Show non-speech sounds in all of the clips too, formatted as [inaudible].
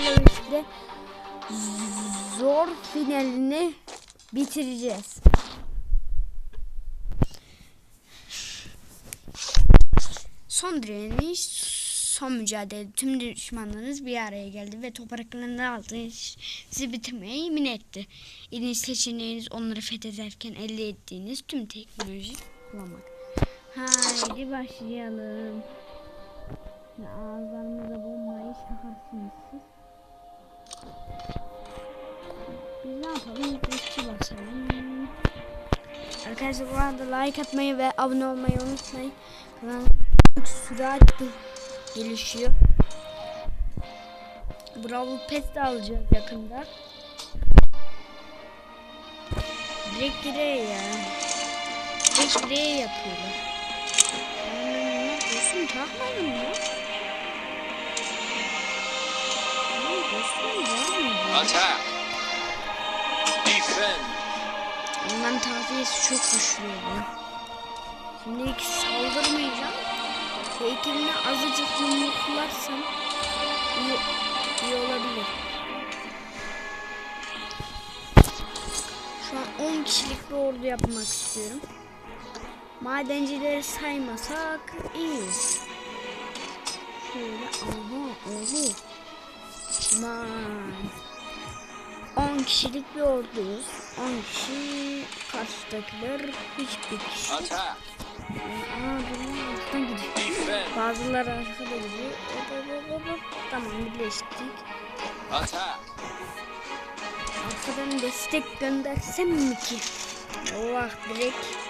birlikte zor finalini bitireceğiz. Son direniş, son mücadele. Tüm düşmanlarınız bir araya geldi ve topraklarını aldı. Sizi bitirmeye yemin etti. İlin seçeneğiniz onları fethederken elde ettiğiniz tüm teknoloji kullanmak. Haydi başlayalım. Şimdi ağızlarınıza bombayı çakarsınız siz. Arkadaşlar bu arada like atmayı ve abone olmayı unutmayın. Kanal süratli gelişiyor. Bravo Pet de alacağız yakında. Direkt direğe ya. Direkt direğe yapıyorlar. Dostum takmadım ya. Attack. Defend. Onların tavsiyesi çok güçlü oluyor. Şimdi hiç saldırmayacağım. Heykelini azıcık yumruklarsam iyi, iyi olabilir. Şu an 10 kişilik bir ordu yapmak istiyorum. Madencileri saymasak iyi. Şöyle aha oho. Aman. 10 kişilik bir orduyuz. 10 kişi karşıdakiler hiçbir kişi. Attack. Aa bunlar arkadan gidiyor. Bazıları arkada gidiyor. Hop hop hop. Tamam birleştik. Attack. Arkadan destek göndersem mi ki? Allah direkt.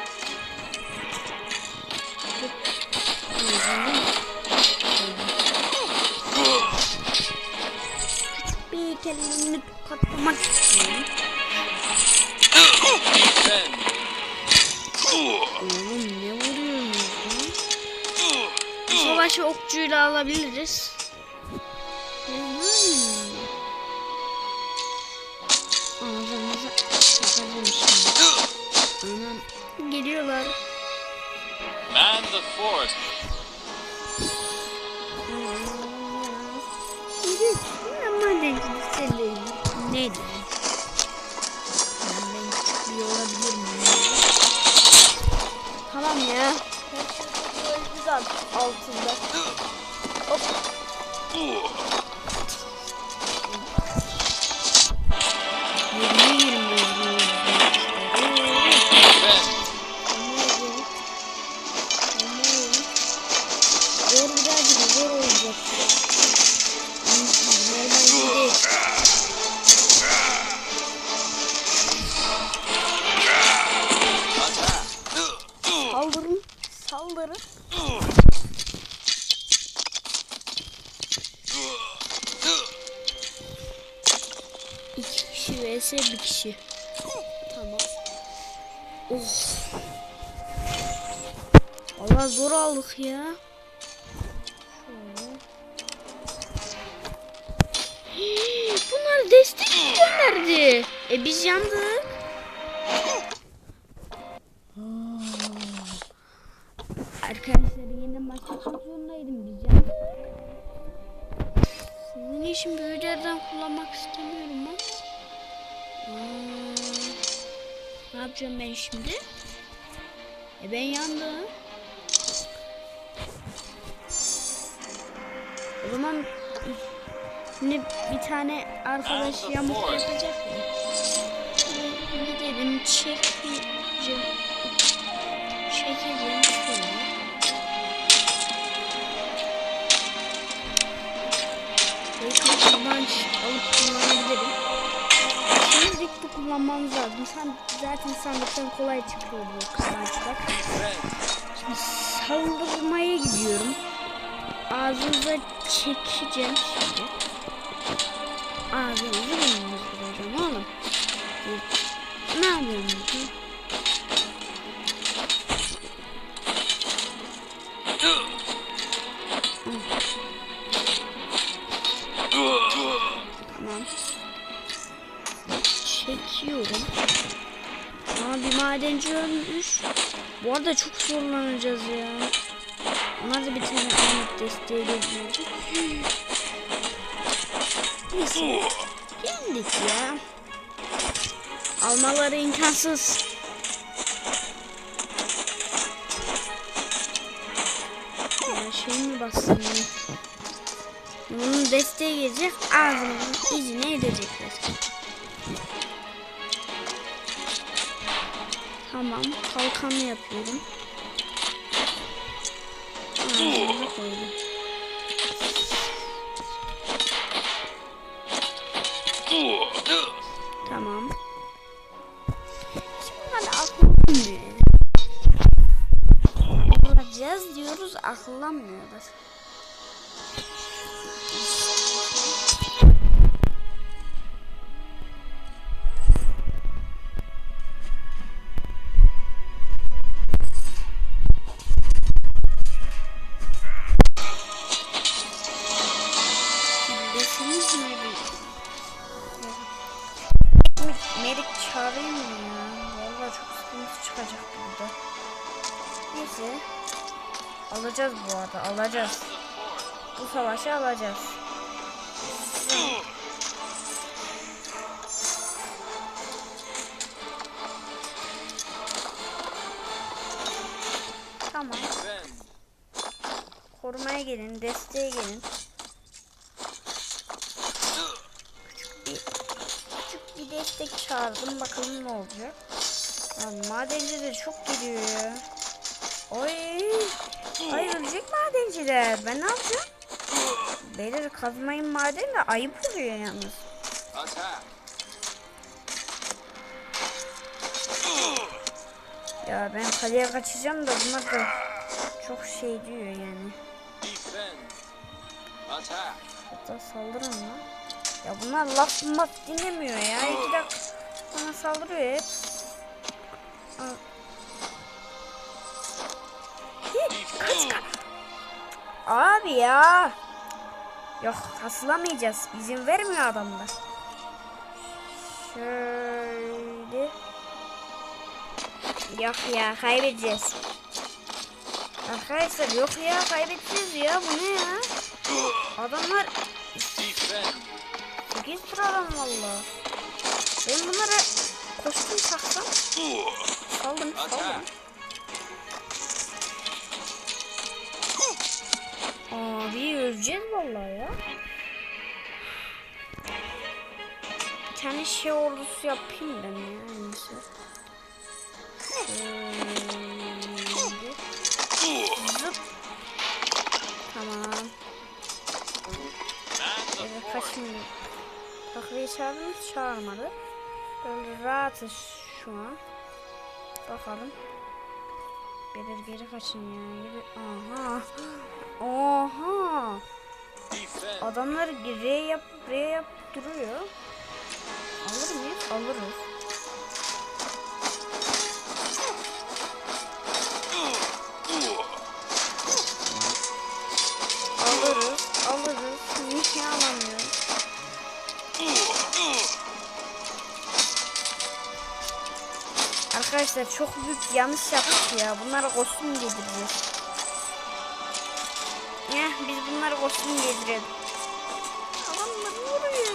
Heykelini tokatlamak istiyorum. Oğlum ne vuruyorsunuz lan? Savaşı okçuyla alabiliriz. Ağzımıza takacağım şimdi. Geliyorlar. Man the fort. Ama denkli senin. Ne diyor? Ben ben bir olabilir miyim? Tamam ya. Güzel altında. Hop. Saldırın. İki kişi vs bir kişi. Tamam. Oh. Allah zor aldık ya. [gasps] Bunlar destek gönderdi. E biz yandık. Yapacağım ben şimdi? E ben yandım. O zaman şimdi bir tane arkadaş yamuk yapacak mı? Ne dedim çekeceğim. Çekeceğim. Belki kazanç alıp kullanabilirim. Şimdilik kullanmamız lazım. Sen zaten sandıktan kolay çıkıyor bu. Defend. Şimdi saldırmaya gidiyorum. Ağzınıza çekeceğim şimdi. Ağzınızı madenci ölmüş. Bu arada çok zorlanacağız ya. Onlar da bir tane Ahmet desteğiyle gelecek. Neyse. Yendik ya. Almaları imkansız. Ya şey mi bassın? Bunun desteği gelecek ağzımızın izine edecekler. Tamam kalkanı yapıyorum. Koydum. Tamam. Şimdi hadi akıllanmıyor. Yapacağız diyoruz akıllanmıyorlar. Alacağız. Bu savaşı alacağız. Tamam. Korumaya gelin, desteğe gelin. Küçük bir, küçük bir destek çağırdım. Bakalım ne olacak. Ya, madenci de çok geliyor ya. Oy. Ay ölecek madenciler. Ben ne yapacağım? Beyler kazmayın maden de ayıp oluyor yalnız. Ya ben kaleye kaçacağım da bunlar da çok şey diyor yani. Hatta saldırın lan. Ya bunlar laf dinlemiyor ya. İki dakika bana saldırıyor hep. Aa. Kaç kaç. Abi ya. Yok kasılamayacağız. İzin vermiyor adamlar. Şöyle. Yok ya kaybedeceğiz. Arkadaşlar yok ya kaybedeceğiz ya. Bu ne ya? Adamlar Defend. 8 sıradan valla. Ben bunlara kostüm taksam. Saldım saldım. Abi öleceğiz vallahi ya. Bir tane şey ordusu yapayım ben ya. Şöyle. Zıp. Tamam. Evet kaçmıyor. Takviye çağırdı mı? Çağırmadı. Böyle rahatız şu an. Bakalım. Gelir geri kaçın ya. Geri... Aha. Oha. Adamlar R yap, R yap duruyor. Alır mıyız? Alırız. Alırız, alırız. Niye alamıyoruz? Arkadaşlar çok büyük yanlış yaptık ya. Bunlara kostüm yedireceğiz. Ya biz bunlara kostüm yedirelim. Adamlar vuruyor.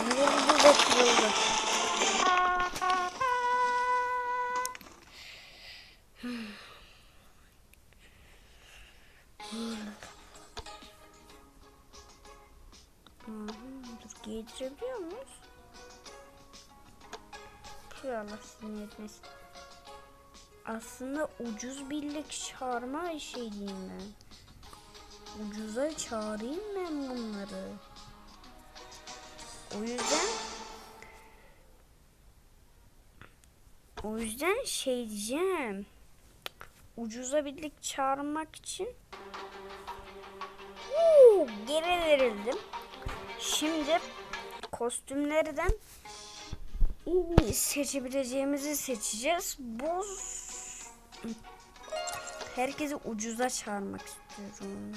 Vuruldu ve kırıldı. Etmesin. Aslında ucuz birlik çağırma şey diyeyim ben. Ucuza çağırayım ben bunları. O yüzden o yüzden şey diyeceğim. Ucuza birlik çağırmak için Huu, geri verildim. Şimdi kostümlerden seçebileceğimizi seçeceğiz. Bu herkesi ucuza çağırmak istiyorum.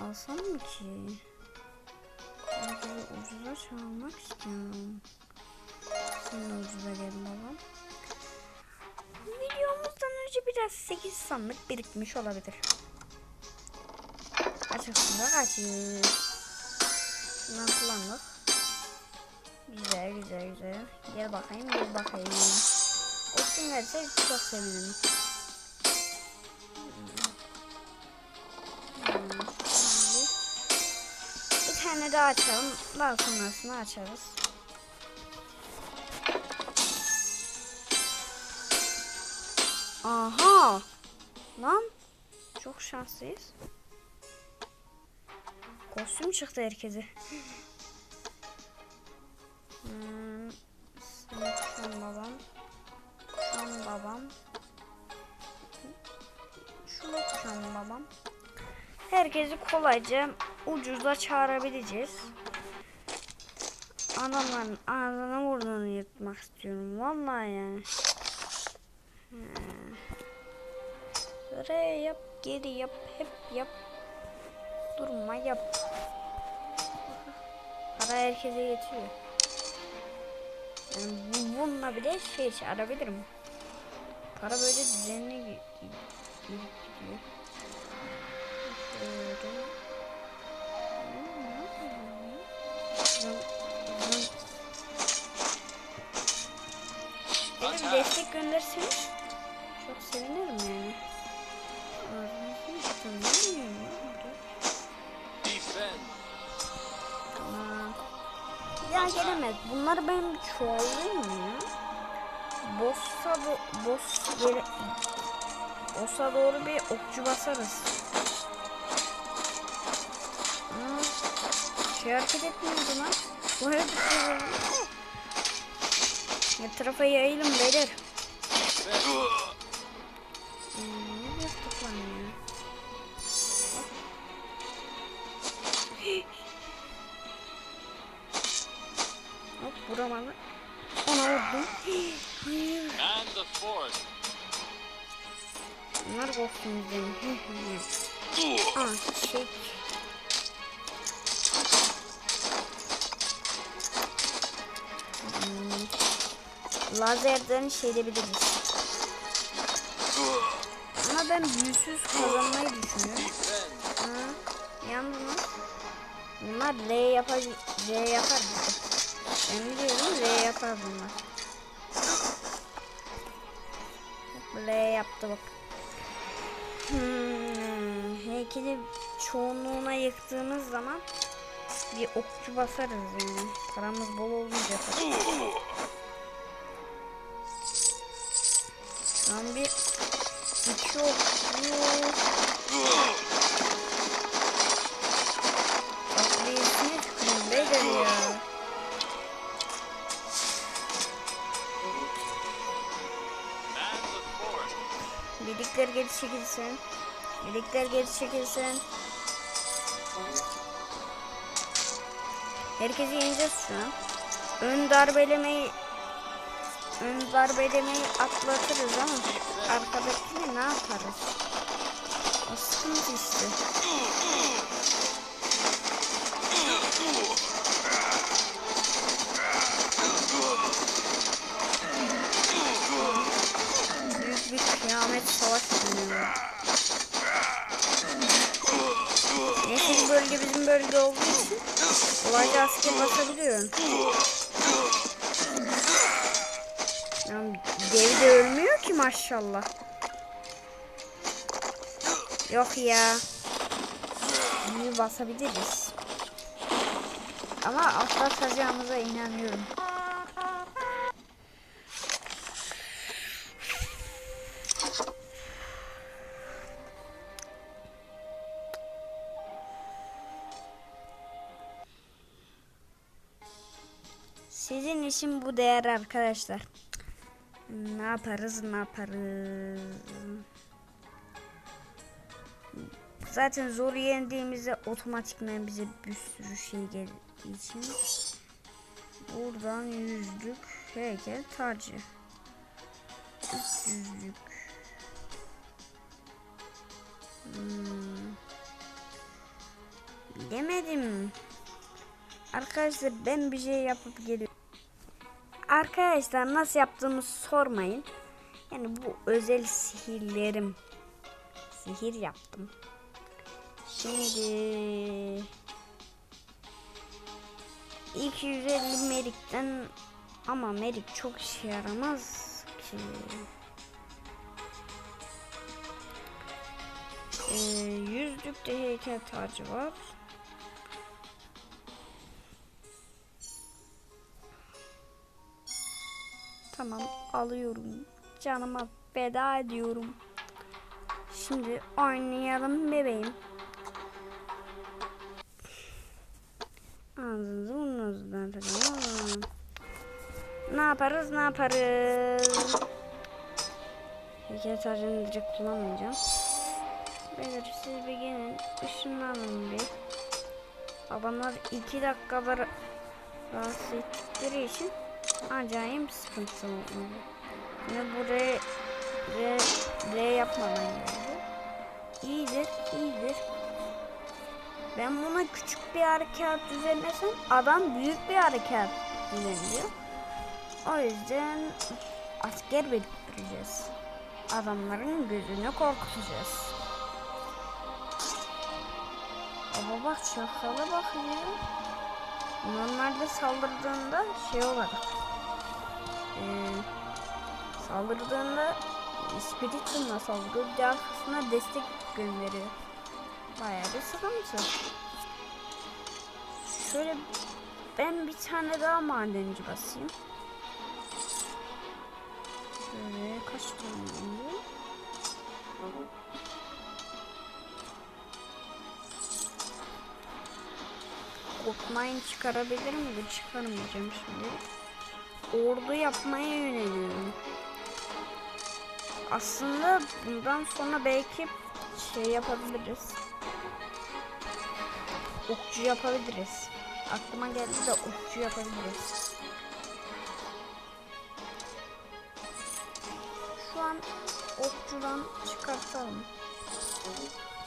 Alsam mı ki? Herkesi ucuza çağırmak istiyorum. Sen de ucuza gel babam. biraz 8 sandık birikmiş olabilir. Açıksında kaçır. Şundan kullandık. Gel bakayım gel bakayım. Olsun verse çok sevinirim. Hmm, Bir tane daha açalım. Daha sonrasını açarız. Aha! Lan çok şanslıyız. Kostüm çıktı herkese. [laughs] Hmm, Herkesi kolayca ucuza çağırabileceğiz. Adamların ağzına burnunu yırtmak istiyorum. Vallahi yani. Oraya yap, geri yap, hep yap. Durma yap. Para herkese yetiyor. Yani bu- bununla bile şey çağırabilirim. Para böyle düzenli gi- gi- gi- gidiyor. Bir destek gönderseniz çok sevinirim yani. Tamam. Ya gelemez. Bunları ben bir çoğallayayım mı ya? Boss'a do boss gele Boss'a doğru bir okçu basarız. Şey hareket etmiyordu lan. Bu ediyor. Etrafa yayılın beyler. Ne yaptık lan ya? Hop vuramadı. Ona vurdum. Hayır. Bunlar korktum benim. Aa çek. Lazerden şey edebiliriz. Ama ben büyüsüz kazanmayı düşünüyorum. Ha, yalnız mı? Bunlar R yapar, R yapar. Ben biliyorum R yapar bunlar. R yaptı bak. Hmm, heykeli çoğunluğuna yıktığımız zaman bir okçu basarız yani. Paramız bol olunca. An bir iki Bak birisine çıkayım beyler ya. Birlikler geri çekilsin. Birlikler geri çekilsin. Herkesi yeneceğiz şu an. Ön darbelemeyi ön darbelemeyi atlatırız ama arkadakini ne yaparız? O işte. Büyük bir kıyamet savaş dönüyor. Neyse bölge bizim bölge olduğu için kolayca asker basabiliyorum. Yani dev de ölmüyor ki maşallah. Yok ya. Büyü basabiliriz. Ama atlatacağımıza inanıyorum. Sizin için bu değer arkadaşlar. Ne yaparız ne yaparız. Zaten zor yendiğimizde otomatikman bize bir sürü şey geldiği için. Buradan yüzlük heykel tacı. Üç yüzlük. Hmm. Bilemedim. Arkadaşlar ben bir şey yapıp geliyorum. Arkadaşlar nasıl yaptığımı sormayın. Yani bu özel sihirlerim. Sihir yaptım. Şimdi 250 merikten ama merik çok işe yaramaz ki. Ee, yüzlükte heykel tacı var. Tamam alıyorum. Canıma feda ediyorum. Şimdi oynayalım bebeğim. Ağzınızı burnunuzdan takın. Ne yaparız ne yaparız? Heykel tacını direkt kullanmayacağım. Beyler bir gelin. Işınlanın bir. Adamlar iki dakikada rahatsız ettikleri için acayip sıkıntılı. Yine buraya R, R yapmadan geldi. İyidir, iyidir. Ben buna küçük bir harekat düzenlesem adam büyük bir harekat düzenliyor. O yüzden asker biriktireceğiz. Adamların gözünü korkutacağız. Ama bak şakala bak ya. Normalde saldırdığında şey olarak eee saldırdığında Spirit'inle saldırıyor. Arkasına destek gönderiyor. Bayağı bir sıkıntı. Şöyle ben bir tane daha madenci basayım. Şöyle kaç tane oldu? Korkmayın çıkarabilir mi? de Çıkarmayacağım şimdi. Ordu yapmaya yöneliyorum. Aslında bundan sonra belki şey yapabiliriz. Okçu yapabiliriz. Aklıma geldi de okçu yapabiliriz. Şu an okçudan çıkartalım.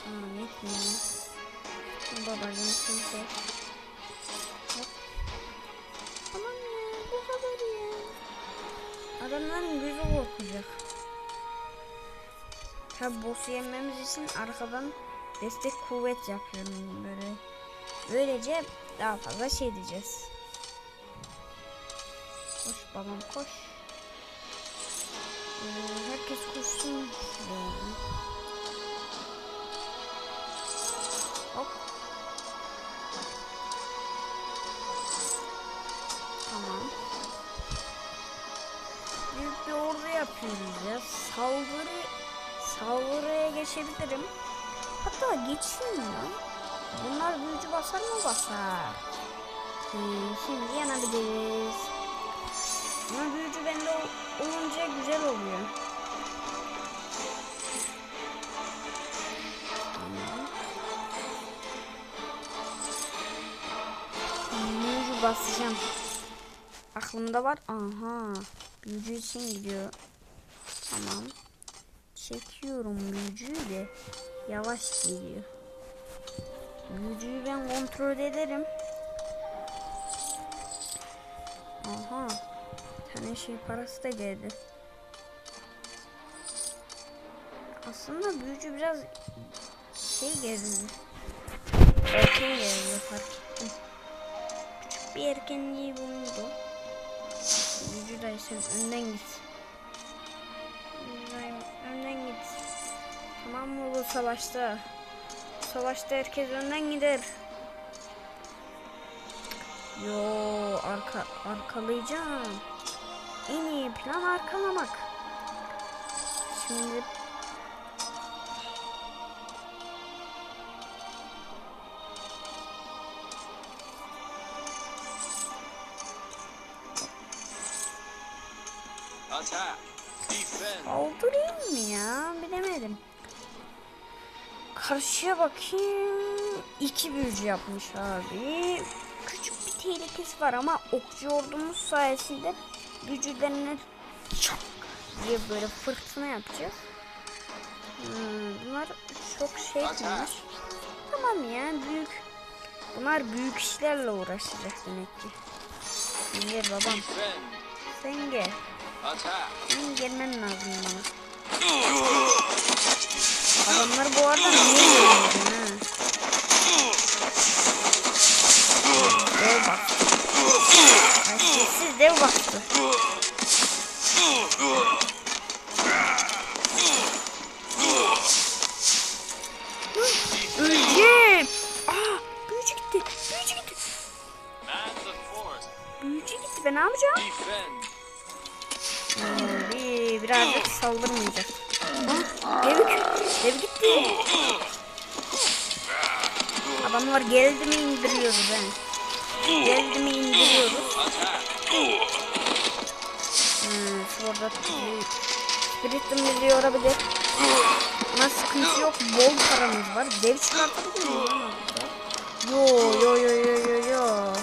Aman yetmiyor. Babacım şimdi. Adamların gözü korkacak. Tabi boss'u yenmemiz için arkadan destek kuvvet yapıyorum böyle. Böylece daha fazla şey diyeceğiz. Koş babam koş. Ee, herkes koşsun. şuraya. Ya. Saldırı saldırıya geçebilirim. Hatta geçeyim ya. Bunlar büyücü basar mı basar? Hmm, şimdi yanabiliriz. Ama büyücü bende ol- olunca güzel oluyor. Büyücü basacağım. Aklımda var. Aha. Büyücü için gidiyor. Tamam. Çekiyorum büyücüyü de yavaş geliyor. Büyücüyü ben kontrol ederim. Aha. Bir tane şey parası da geldi. Aslında büyücü biraz şey geldi. Erken geldi fark ettim. Küçük bir erkenliği bulundu. Büyücü dayı sen önden git. Savaşta? Savaşta herkes önden gider. Yo arka arkalayacağım. En iyi plan arkalamak. Şimdi Karşıya bakayım. İki büyücü yapmış abi. Küçük bir tehlikesi var ama okçu ordumuz sayesinde büyücülerine çak diye böyle fırtına yapacağız. Hmm, bunlar çok şey etmemiş. Tamam ya büyük. Bunlar büyük işlerle uğraşacak demek ki. Gel babam sen gel. Senin gelmen lazım bana. Adamlar bu arada niye yiyemedin ha? Dev bastı. Hareketsiz dev bastı. Öleceğim. Aa, büyücü gitti. Büyücü gitti. Büyücü gitti. Ben ne yapacağım? Şimdi birazcık saldırmayacak. Adamlar geldi mi indiriyoruz ben. Geldi mi indiriyoruz. Hmm, şurada Spirit'im bizi yorabilir. Ama sıkıntı yok. Bol paramız var. Dev çıkartabilir orada? Yo yo yo yo yo yo.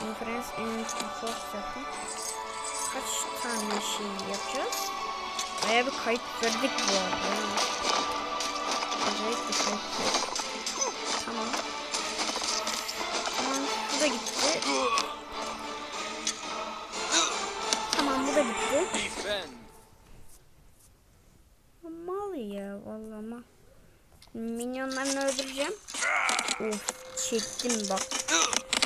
Conference and force yapın. Kaç tane şey yapacağız? Baya bir kayıt verdik bu arada. Acayip bir kayıt. Tamam. Tamam bu da gitti. Tamam bu da gitti. Mal ya vallahi mal. Minyonlarını öldüreceğim. Of çektim bak.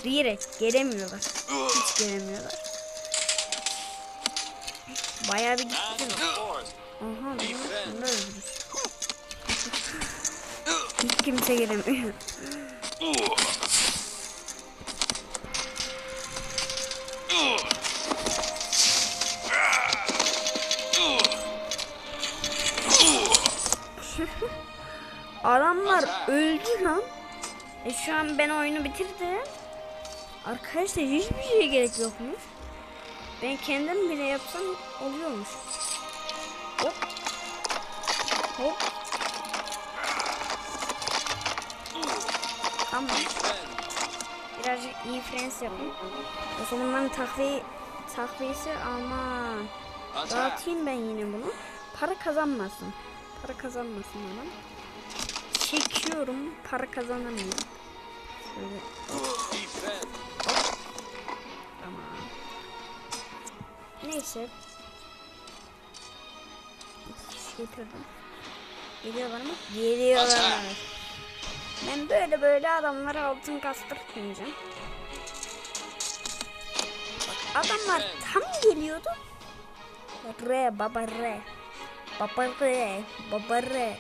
Direkt gelemiyorlar. Hiç gelemiyorlar. Bayağı bir I'm gitti. the force. Aha bunu. Hiç kimse gelemiyor. Adamlar öldü lan. E şu an ben oyunu bitirdim. Arkadaşlar hiçbir şeye gerek yokmuş. Ben kendim bile yapsam oluyormuş. Hop. Hop. Tamam. Birazcık iyi frens yapın. O zaman ben takviye, takviyesi aman. Dağıtayım ben yine bunu. Para kazanmasın. Para kazanmasın adam. Çekiyorum. Para kazanamıyor. Şöyle Neyse. Şey getirdim. Geliyorlar mı? Geliyorlar. Atak. Ben böyle böyle adamlara altın kastırtmayacağım. Bak adamlar tam geliyordu. Re baba re. Baba re. Baba re.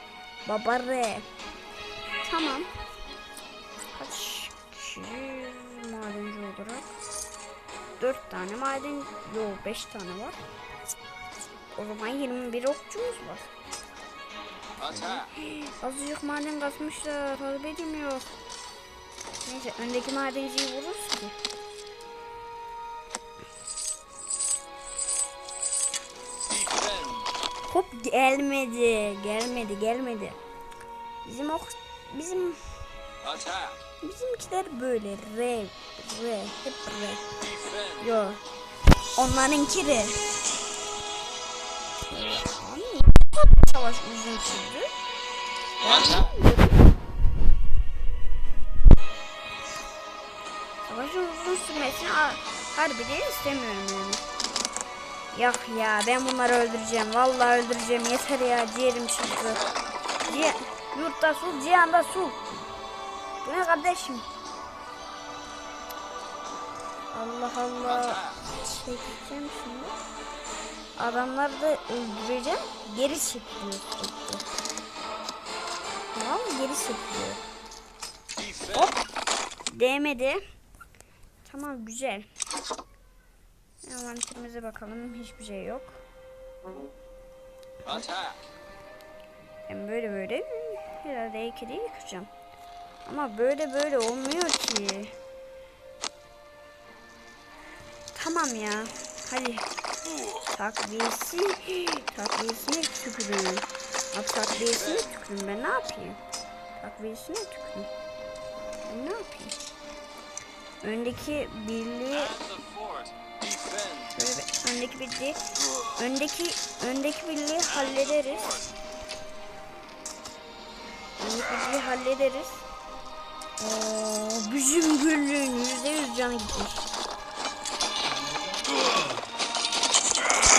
Baba re. Tamam. Kaç kişi 4 tane maden yok 5 tane var. O zaman 21 okçumuz var. Hmm, azıcık maden kasmışlar. Harbi edemiyor. Neyse öndeki madenciyi vururuz ki. Hop gelmedi. Gelmedi gelmedi. Bizim ok bizim Ata. Bizimkiler böyle re re hep re. Yo. Onlarınki de. Savaş uzun sürdü. Savaşın uzun sürmesini harbiden istemiyorum yani. Yok ya ben bunları öldüreceğim. Vallahi öldüreceğim. Yeter ya ciğerim çıktı. Ciğer, yurtta sul, cihanda sul. Bu ne kardeşim? Allah Allah. Çekeceğim şimdi. Adamları da öldüreceğim. Geri çekiliyor sürekli. Tamam? Geri çekiliyor. Defend. Değmedi. Tamam güzel. Envanterimize bakalım. Hiçbir şey yok. Ben böyle böyle herhalde ikili yıkacağım. Ama böyle böyle olmuyor ki. Tamam ya. Hadi. Takviyesi. Takviyesine tükürün. Abi takviyesine tükürün. Ben ne yapayım? Takviyesine tükürün. Ben ne yapayım? Öndeki birliği bir öndeki birliği öndeki öndeki birliği hallederiz. Öndeki birliği hallederiz. Oo, bizim birliğin yüzde yüz canı gitmiş.